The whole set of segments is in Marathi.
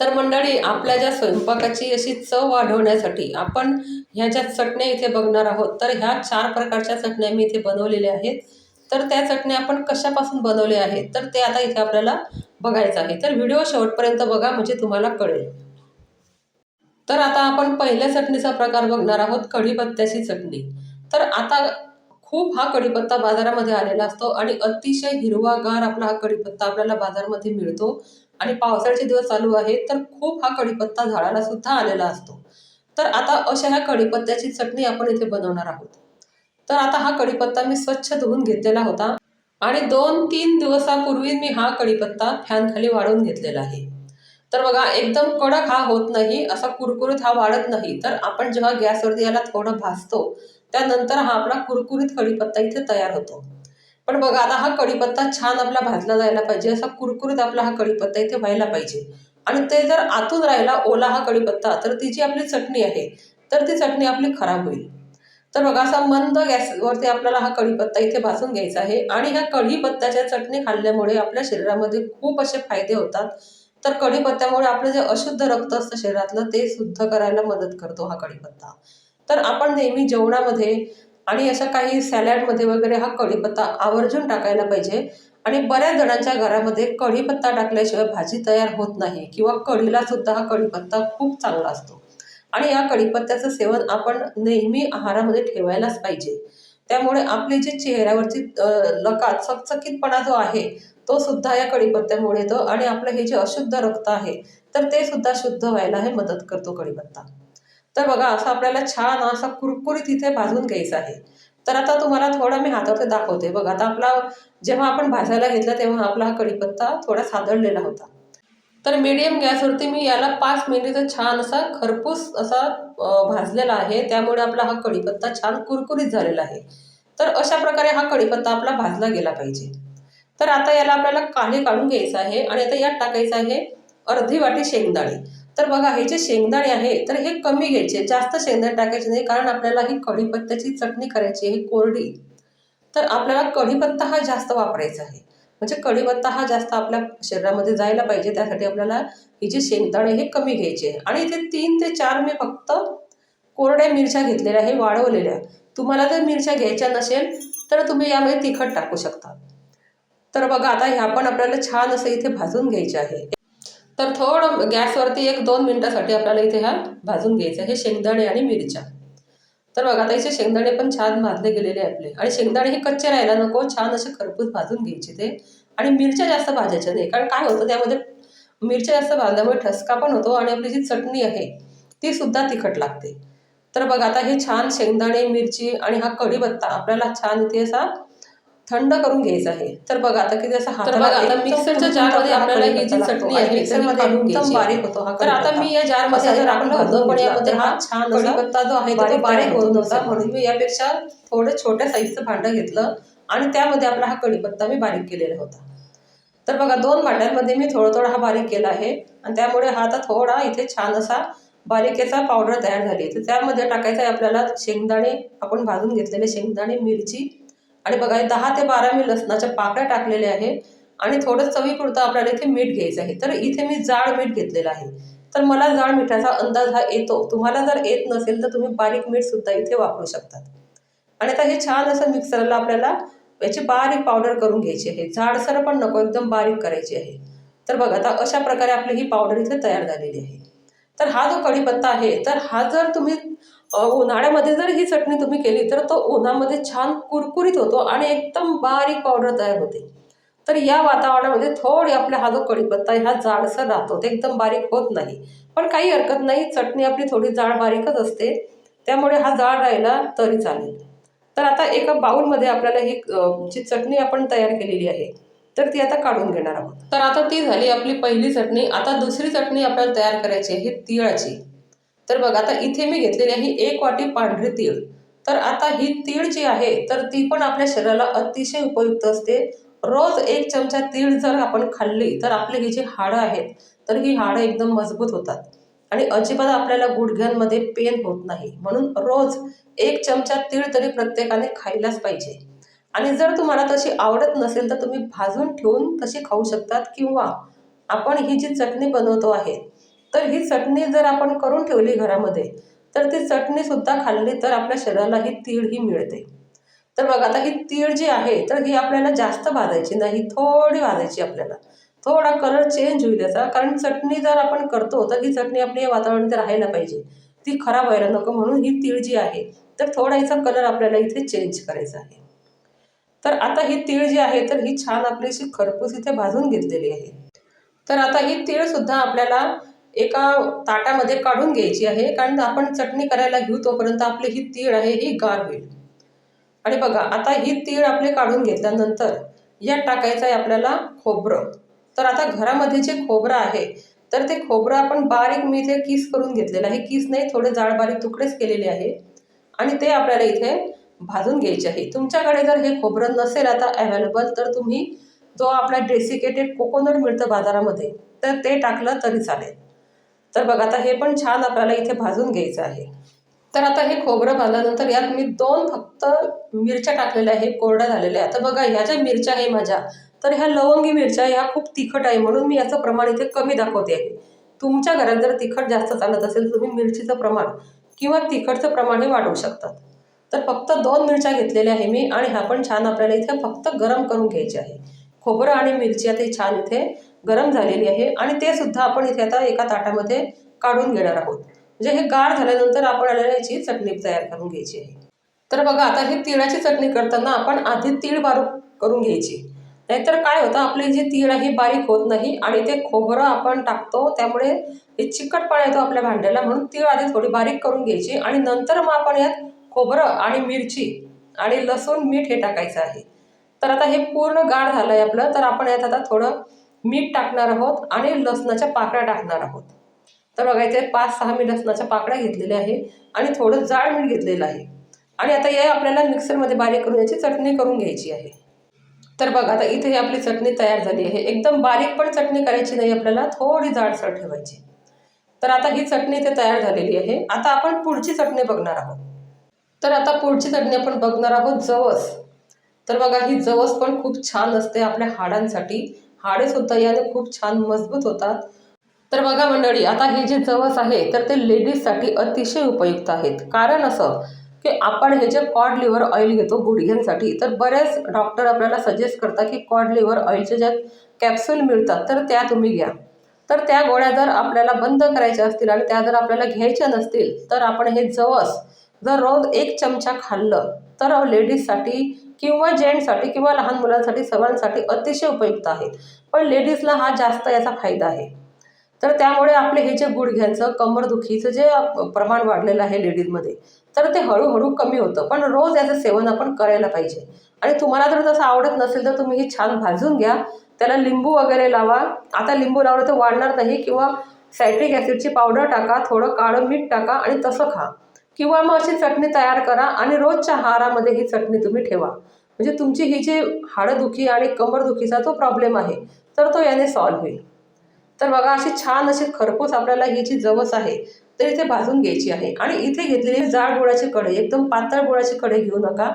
तर मंडळी आपल्या ज्या स्वयंपाकाची अशी चव वाढवण्यासाठी आपण ह्या ज्या चटण्या इथे बघणार आहोत तर ह्या चार प्रकारच्या चटण्या मी इथे बनवलेल्या आहेत. तर त्या चटण्या आपण कशापासून बनवल्या आहेत तर ते आता इथे आपल्याला बघायचं आहे. तर व्हिडिओ शेवटपर्यंत बघा म्हणजे तुम्हाला कळेल. तर आता आपण पहिल्या चटणीचा प्रकार बघणार आहोत कढीपत्त्याची चटणी. तर आता खूप हा कढीपत्ता बाजारामध्ये आलेला असतो आणि अतिशय हिरवागार आपला हा कढीपत्ता आपल्याला बाजारामध्ये मिळतो. आणि पावसाळ्याचे दिवस चालू आहेत तर खूप हा कढीपत्ता झाडाला सुद्धा आलेला असतो. तर आता अशा ह्या कढीपत्त्याची चटणी आपण इथे बनवणार आहोत. तर आता हा कढीपत्ता मी स्वच्छ धुवून घेतलेला होता आणि दोन तीन दिवसापूर्वी मी हा कढीपत्ता फॅन खाली घेतलेला आहे. तर बघा एकदम कडक हा होत नाही असा कुरकुरीत हा वाढत नाही. तर आपण जेव्हा गॅसवरती याला थोडं भाजतो त्यानंतर हा आपला कुरकुरीत कढीपत्ता इथे तयार होतो. पण बघा आता हा कढीपत्ता छान आपला भाजला जायला पाहिजे. असा कुरकुरीत आपला हा कढीपत्ता इथे व्हायला पाहिजे. आणि ते जर आतून राहिला ओला हा कढीपत्ता तर ती जी आपली चटणी आहे तर ती चटणी आपली खराब होईल. तर बघा असा मंद गॅसवरती आपल्याला हा कढीपत्ता इथे भाजून घ्यायचा आहे. आणि ह्या कढीपत्त्याच्या चटणी खाल्ल्यामुळे आपल्या शरीरामध्ये खूप असे फायदे होतात. तर कढीपत्त्यामुळे आपलं जे अशुद्ध रक्त असतं शरीरातलं ते शुद्ध करायला मदत करतो हा कढीपत्ता. तर आपण नेहमी जेवणामध्ये आणि अशा काही सॅलॅडमध्ये वगैरे हा कढीपत्ता आवर्जून टाकायला पाहिजे. आणि बऱ्याच जणांच्या घरामध्ये कढीपत्ता टाकल्याशिवाय भाजी तयार होत नाही किंवा कढीला सुद्धा हा कढीपत्ता खूप चांगला असतो. आणि या कढीपत्त्याचं सेवन आपण नेहमी आहारामध्ये ठेवायलाच पाहिजे. त्यामुळे आपली जी चेहऱ्यावरची लकात चकचकीतपणा जो आहे तो सुद्धा या कढीपत्त्यामुळे येतो आणि आपलं हे जे अशुद्ध रक्त आहे तर ते सुद्धा शुद्ध व्हायला हे मदत करतो कढीपत्ता. तर बघा असं आपल्याला छान असा कुरकुरीत इथे भाजून घ्यायचं आहे. तर आता तुम्हाला थोडा मी हातावरती दाखवते. बघा आता आपला जेव्हा आपण भाजायला घेतला तेव्हा आपला हा कढीपत्ता थोडा सादळलेला होता. तर मीडियम गॅसवरती मी याला पाच मिनिट छान असा खरपूस असा भाजलेला आहे. त्यामुळे आपला हा कढीपत्ता छान कुरकुरीत झालेला आहे. तर अशा प्रकारे हा कढीपत्ता आपला भाजला गेला पाहिजे. तर आता याला आपल्याला काढे काढून घ्यायचं आहे आणि आता यात टाकायचं आहे अर्धी वाटी शेंगदाणे. तर बघा हे जे शेंगदाणे आहे तर हे कमी घ्यायचे जास्त शेंगदाणे टाकायचे नाही कारण आपल्याला ही कढीपत्त्याची चटणी करायची आहे कोरडी. तर आपल्याला कढीपत्ता हा जास्त वापरायचा आहे. म्हणजे कढीपत्ता हा जास्त आपल्या शरीरामध्ये जायला पाहिजे त्यासाठी आपल्याला ही जे शेंगदाणे हे कमी घ्यायचे आणि इथे तीन ते चार मी फक्त कोरड्या मिरच्या घेतलेल्या आहे वाळवलेल्या. तुम्हाला जर मिरच्या घ्यायच्या नसेल तर तुम्ही यामध्ये तिखट टाकू शकता. तर बघा आता ह्या पण आपल्याला छान असं इथे भाजून घ्यायचे आहे. तर थोडं गॅसवरती एक दोन मिनटासाठी आपल्याला इथे ह्या भाजून घ्यायचं हे शेंगदाणे आणि मिरच्या. तर बघा आता इथे शेंगदाणे पण छान भाजले गेलेले आपले. आणि शेंगदाणे हे कच्चे राहायला नको छान असे खरपूस भाजून घ्यायचे ते. आणि मिरच्या जास्त भाजायच्या नाही कारण काय होतं त्यामध्ये मिरच्या जास्त भाजल्यामुळे ठसका पण होतो आणि आपली जी चटणी आहे ती सुद्धा तिखट लागते. तर बघा आता हे छान शेंगदाणे मिरची आणि हा कढीपत्ता आपल्याला छान इथे असा थंड करून घ्यायचं आहे. तर बघा आता किती असं हात बघा आता मिक्सरच्या जारमध्ये आपल्याला ही जी चटणी आहे मिक्सरमध्ये एकदम बारीक होतो हा तर आता मी या जारमध्ये जर आपण भाजून पण यामध्ये हा छान कढीपत्ता जो आहे तो बारीक होत नव्हता म्हणून मी यापेक्षा थोडं छोट्या साईजचं भांडं घेतलं आणि त्यामध्ये आपला हा कढीपत्ता मी बारीक केलेला होता. तर बघा दोन भांड्यांमध्ये मी थोडं थोडा हा बारीक केला आहे आणि त्यामुळे हा आता थोडा इथे छान असा बारीकेचा पावडर तयार झाली तर त्यामध्ये टाकायचं आहे आपल्याला शेंगदाणे आपण भाजून घेतलेले शेंगदाणे मिरची आणि बघा दहा ते बारा मी लसणाच्या पाकळ्या टाकलेल्या आहे आणि थोडं चवीपुरतं आपल्याला इथे मीठ घ्यायचं आहे. तर इथे मी जाड मीठ घेतलेलं आहे. तर मला जाड मिठाचा अंदाज हा येतो. तुम्हाला जर येत नसेल तर तुम्ही बारीक मीठ सुद्धा इथे वापरू शकतात. आणि आता हे छान असं मिक्सरला आपल्याला याची बारीक पावडर करून घ्यायची आहे. जाडसर पण नको एकदम बारीक करायची आहे. तर बघा आता अशा प्रकारे आपली ही पावडर इथे तयार झालेली आहे. तर हा जो कढीपत्ता आहे तर हा जर तुम्ही उन्हाळ्यामध्ये जर ही चटणी तुम्ही केली तर तो उन्हामध्ये छान कुरकुरीत होतो आणि एकदम बारीक पावडर तयार होते. तर या वातावरणामध्ये थोडी आपला हा जो कढीपत्ता ह्या जाडसर राहतो. ते एकदम बारीक होत नाही. पण काही हरकत नाही चटणी आपली थोडी जाड बारीकच असते. त्यामुळे हा जाड राहिला तरी चालेल. तर आता एका बाऊलमध्ये आपल्याला ही जी चटणी आपण तयार केलेली आहे तर ती आता काढून घेणार आहोत. तर आता ती झाली आपली पहिली चटणी. आता दुसरी चटणी आपल्याला तयार करायची आहे तिळाची. तर बघ आता इथे मी घेतलेली आहे एक वाटी पांढरी तीळ. तर आता ही तीळ जी आहे तर ती पण आपल्या शरीराला अतिशय उपयुक्त असते. रोज एक चमचा तीळ जर आपण खाल्ली तर आपली ही जी हाडं आहेत तर ही हाडं एकदम मजबूत होतात. आणि अजिबात आपल्याला गुडघ्यांमध्ये पेन होत नाही. म्हणून रोज एक चमचा तीळ तरी प्रत्येकाने खायलाच पाहिजे. आणि जर तुम्हाला तशी आवडत नसेल तर तुम्ही भाजून ठेवून तशी खाऊ शकतात. किंवा आपण ही जी चटणी बनवतो आहे तर ही चटणी जर आपण करून ठेवली घरामध्ये तर ती चटणीसुद्धा खाल्ली तर आपल्या शरीराला ही तीळ ही मिळते. तर बघा आता ही तीळ जी आहे तर ही आपल्याला जास्त भाजायची नाही थोडी भाजायची आपल्याला. थोडा कलर चेंज होईल याचा कारण चटणी जर आपण करतो तर ही चटणी आपली या वातावरणात राहायला पाहिजे. ती खराब व्हायला नको म्हणून ही तीळ जी आहे तर थोडा हिचा कलर आपल्याला इथे चेंज करायचा आहे. तर आता ही तीळ जी आहे तर ही छान आपली अशी खरपूस इथे भाजून घेतलेली आहे. तर आता ही तीळसुद्धा आपल्याला एका ताटामध्ये काढून घ्यायची आहे. कारण आपण चटणी करायला घेऊ तोपर्यंत आपली ही तीळ आहे ही गार होईल. आणि बघा आता ही तीळ आपले काढून घेतल्यानंतर यात टाकायचं आहे आपल्याला खोबरं. तर आता घरामध्ये जे खोबरं आहे तर ते खोबरं आपण बारीक मी इथे किस करून घेतलेलं आहे. किस नाही थोडे जाड बारीक तुकडेच केलेले आहे. आणि ते आपल्याला इथे भाजून घ्यायचे आहे. तुमच्याकडे जर हे खोबरं नसेल आता अवेलेबल तर तुम्ही जो आपला डेसिकेटेड कोकोनट मिळतं बाजारामध्ये तर ते टाकलं तरी चालेल. तर बघा आता हे पण छान आपल्याला इथे भाजून घ्यायचं आहे. तर आता हे खोबरं भाजल्यानंतर यात मी दोन फक्त मिरच्या टाकलेल्या आहे कोरड्या झालेल्या आहे आता बघा ह्या ज्या मिरच्या आहे माझ्या तर ह्या लवंगी मिरच्या ह्या खूप तिखट आहे म्हणून मी याचं प्रमाण इथे कमी दाखवते. आहे तुमच्या घरात जर तिखट जास्त चालत असेल तर तुम्ही मिरचीचं प्रमाण किंवा तिखटचं प्रमाणही वाढवू शकतात. तर फक्त दोन मिरच्या घेतलेल्या आहे मी आणि ह्या पण छान आपल्याला इथे फक्त गरम करून घ्यायचे आहे. खोबरं आणि मिरची आता छान इथे गरम झालेली आहे आणि ते सुद्धा आपण इथे आता एका ताटामध्ये काढून घेणार आहोत. म्हणजे हे गार झाल्यानंतर आपण याची चटणी तयार करून घ्यायची आहे. तर बघा आता ही तिळाची चटणी करताना आपण आधी तीळ बारीक करून घ्यायची. नाहीतर काय होतं आपली जी तीळ आहे बारीक होत नाही आणि ते खोबरं आपण टाकतो त्यामुळे हे चिकटपणा येतो आपल्या भांड्याला म्हणून तीळ आधी थोडी बारीक करून घ्यायची आणि नंतर मग आपण यात खोबरं आणि मिरची आणि लसूण मीठ हे टाकायचं आहे. तर आता हे पूर्ण गाढ झालं आहे आपलं तर आपण यात आता थोडं मीठ टाकणार आहोत आणि लसणाच्या पाकळ्या टाकणार आहोत. तर बघायचं आहे पाच सहा मी लसणाच्या पाकळ्या घेतलेल्या आहे आणि थोडं जाड मीठ घेतलेलं आहे. आणि आता हे आपल्याला मिक्सरमध्ये बारीक करून याची चटणी करून घ्यायची आहे. तर बघा आता इथे ही आपली चटणी तयार झाली आहे. एकदम बारीक पण चटणी करायची नाही आपल्याला थोडी जाडसर ठेवायची. तर आता ही चटणी इथे तयार झालेली आहे. आता आपण पुढची चटणी बघणार आहोत. तर आता पुढची चटणी आपण बघणार आहोत जवस. तर बघा ही जवस पण खूप छान असते आपल्या हाडांसाठी. हाडे सुद्धा याने खूप छान मजबूत होतात. तर बघा मंडळी आता हे जे जवस आहे तर ते लेडीजसाठी अतिशय उपयुक्त आहेत. कारण असं की आपण हे जे कॉड लिव्हर ऑइल घेतो गुडघ्यांसाठी तर बरेच डॉक्टर आपल्याला सजेस्ट करतात की कॉड लिव्हर ऑइलचे ज्या कॅप्सूल मिळतात तर त्या तुम्ही घ्या. तर त्या गोळ्या जर आपल्याला बंद करायच्या असतील आणि त्या जर आपल्याला घ्यायच्या नसतील तर आपण हे जवस जर रोज एक चमचा खाल्लं तर लेडीजसाठी किंवा जेंट्ससाठी किंवा लहान मुलांसाठी सर्वांसाठी अतिशय उपयुक्त आहेत. पण लेडीजला हा जास्त याचा फायदा आहे. तर त्यामुळे आपले हे जे गुडघ्यांचं कमरदुखीचं जे प्रमाण वाढलेलं आहे लेडीजमध्ये तर ते हळूहळू कमी होतं. पण रोज याचं सेवन आपण करायला पाहिजे. आणि तुम्हाला जर तसं आवडत नसेल तर तुम्ही हे छान भाजून घ्या. त्याला लिंबू वगैरे लावा. आता लिंबू लावलं तर वाढणार नाही किंवा सायट्रिक ॲसिडची पावडर टाका थोडं काळं मीठ टाका आणि तसं खा. किंवा मग अशी चटणी तयार करा आणि रोजच्या आहारामध्ये ही चटणी तुम्ही ठेवा. म्हणजे तुमची ही जी हाडंदुखी आणि कंबरदुखीचा जो प्रॉब्लेम आहे तर तो याने सॉल्व्ह होईल. तर बघा अशी छान अशी खरपूस आपल्याला ही जी जवस आहे तर इथे भाजून घ्यायची आहे. आणि इथे घेतलेली जाड गुळाची कढई एकदम पातळ गुळाची कढई घेऊ नका.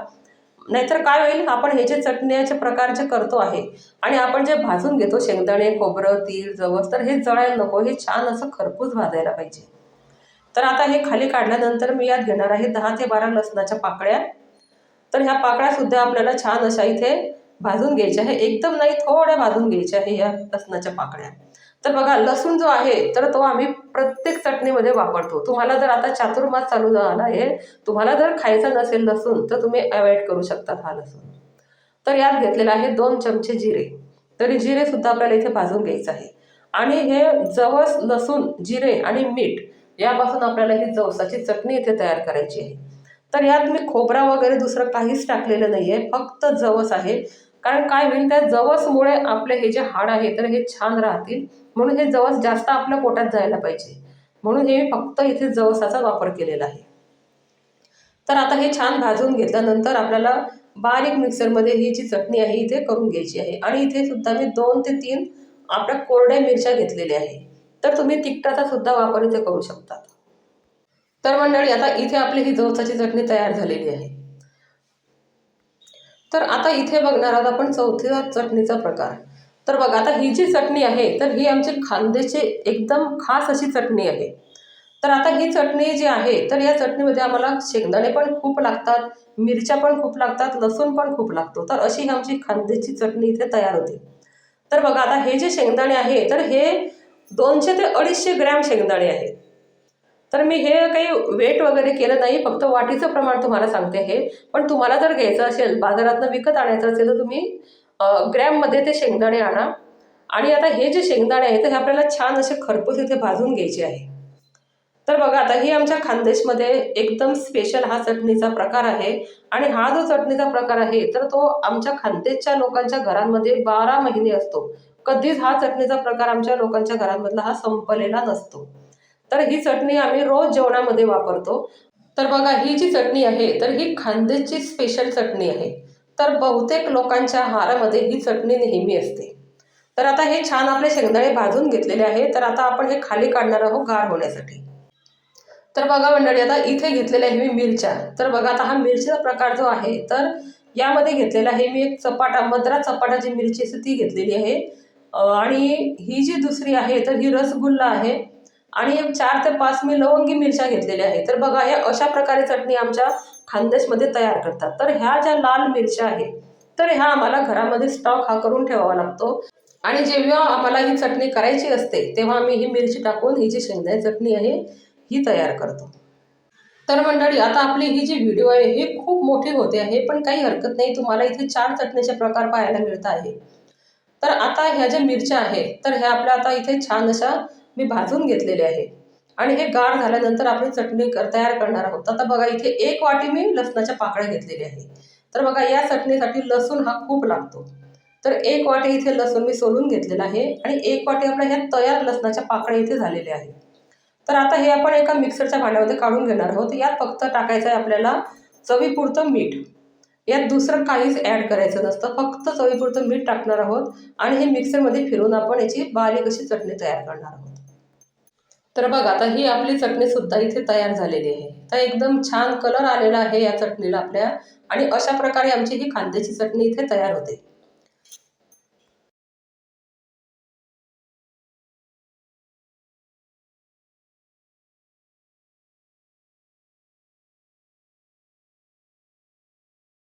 नाहीतर काय होईल आपण हे जे चटण्याचे प्रकार जे करतो आहे आणि आपण जे भाजून घेतो शेंगदाणे खोबरं तीळ जवस तर हे जळायला नको. हे छान असं खरपूस भाजायला पाहिजे. तर आता हे खाली काढल्यानंतर मी यात घेणार आहे दहा ते बारा लसणाच्या पाकळ्या. तर ह्या पाकळ्यासुद्धा आपल्याला छान अशा इथे भाजून घ्यायच्या आहे. एकदम नाही थोड्या भाजून घ्यायच्या आहे या लसणाच्या पाकळ्या. तर बघा लसूण जो आहे तर तो आम्ही प्रत्येक चटणीमध्ये वापरतो. तुम्हाला जर आता चातुर्मास चालू झाला आहे तुम्हाला जर खायचं नसेल लसूण तर तुम्ही अवॉइड करू शकतात हा लसूण. तर यात घेतलेला आहे दोन चमचे जिरे. तरी जिरेसुद्धा आपल्याला इथे भाजून घ्यायचं आहे. आणि हे जवस लसूण जिरे आणि मीठ यापासून आपल्याला ही जवसाची चटणी इथे तयार करायची आहे. तर यात मी खोबरा वगैरे दुसरं काहीच टाकलेलं नाही आहे फक्त जवस आहे. कारण काय होईल त्या जवसमुळे आपले हे जे हाड आहे तर हे छान राहतील. म्हणून हे जवस जास्त आपल्या पोटात जायला पाहिजे. म्हणून हे मी फक्त इथे जवसाचा वापर केलेला आहे. तर आता हे छान भाजून घेतल्यानंतर आपल्याला बारीक मिक्सरमध्ये ही जी चटणी आहे इथे करून घ्यायची आहे. आणि इथे सुद्धा मी दोन ते तीन आपल्या कोरड्या मिरच्या घेतलेल्या आहे. तर तुम्ही तिखटाचा सुद्धा वापर इथे करू शकतात. तर मंडळी आता इथे आपली ही जवसाची चटणी तयार झालेली आहे. तर आता इथे बघणार आहोत आपण चौथ्या चटणीचा प्रकार. तर बघा आता ही जी चटणी आहे तर ही आमची खांद्याची एकदम खास अशी चटणी आहे. तर आता ही चटणी जी आहे तर या चटणीमध्ये आम्हाला शेंगदाणे पण खूप लागतात मिरच्या पण खूप लागतात लसूण पण खूप लागतो. तर अशी ही आमची खांद्याची चटणी इथे तयार होते. तर बघा आता हे जे शेंगदाणे आहे तर हे दोनशे ते अडीचशे ग्रॅम शेंगदाणे आहेत. तर मी हे काही वेट वगैरे केलं नाही फक्त वाटीचं प्रमाण तुम्हाला सांगते हे. पण तुम्हाला जर घ्यायचं असेल बाजारातनं विकत आणायचं असेल तर तुम्ही ग्रॅममध्ये ते शेंगदाणे आणा. आणि आता हे जे शेंगदाणे आहेत तर हे आपल्याला छान असे खरपूस इथे भाजून घ्यायचे आहे. तर बघा आता ही आमच्या खानदेशमध्ये एकदम स्पेशल हा चटणीचा प्रकार आहे. आणि हा जो चटणीचा प्रकार आहे तर तो आमच्या खानदेशच्या लोकांच्या घरांमध्ये बारा महिने असतो. कधीच हा चटणीचा प्रकार आमच्या लोकांच्या घरांमधला हा संपलेला नसतो. तर ही चटणी आम्ही रोज जेवणामध्ये वापरतो. तर बघा ही जी चटणी आहे तर ही खानदेशची स्पेशल चटणी आहे. तर बहुतेक लोकांच्या आहारामध्ये ही चटणी नेहमी असते. तर आता हे छान आपले शेंगदाणे भाजून घेतलेले आहे. तर आता आपण हे खाली काढणार आहोत गार होण्यासाठी. तर बघा मंडळी आता इथे घेतलेल्या आहे मी मिरच्या. तर बघा आता हा मिरचीचा प्रकार जो आहे तर यामध्ये घेतलेला आहे मी एक चपाटा मद्रा चपाटा जी मिरची असते ती घेतलेली आहे. आणि ही जी दुसरी आहे तर ही रसगुल्ला आहे. आणि चार ते पाच मी लवंगी मिरच्या घेतलेल्या आहे तर बघा हे अशा प्रकारे चटणी आमच्या खानदेशमध्ये तयार करतात. तर ह्या ज्या लाल मिरच्या आहेत तर ह्या आम्हाला घरामध्ये स्टॉक हा करून ठेवावा लागतो. आणि जेव्हा आम्हाला ही चटणी करायची असते तेव्हा आम्ही ही मिरची टाकून ही जी शेंगदाणे चटणी आहे ही तयार करतो. तर मंडळी आता आपली ही जी व्हिडिओ आहे ही खूप मोठी होते आहे पण काही हरकत नाही. तुम्हाला इथे चार चटणीचे प्रकार पाहायला मिळत आहे. तर आता ह्या ज्या मिरच्या आहेत तर ह्या आपल्या आता इथे छान अशा मी भाजून घेतलेल्या आहे आणि हे गार झाल्यानंतर आपण चटणी कर तयार करणार आहोत. आता बघा इथे एक वाटी मी लसणाच्या पाकळ्या घेतलेल्या आहे तर बघा या चटणीसाठी लसूण हा खूप लागतो. तर एक वाटी इथे लसूण मी सोलून घेतलेला आहे आणि एक वाटी आपल्या ह्या तयार लसणाच्या पाकळ्या इथे झालेल्या आहेत. तर आता हे आपण एका मिक्सरच्या भांड्यामध्ये काढून घेणार आहोत. यात फक्त टाकायचं आहे आपल्याला चवीपुरतं मीठ. यात दुसरं काहीच ॲड करायचं नसतं. फक्त चवीपुरतं मीठ टाकणार आहोत आणि हे मिक्सरमध्ये फिरून आपण याची बारीक अशी चटणी तयार करणार आहोत. तर बघा आता ही आपली चटणीसुद्धा इथे तयार झालेली आहे. तर एकदम छान कलर आलेला आहे या चटणीला आपल्या. आणि अशा प्रकारे आमची ही कांद्याची चटणी इथे तयार होते.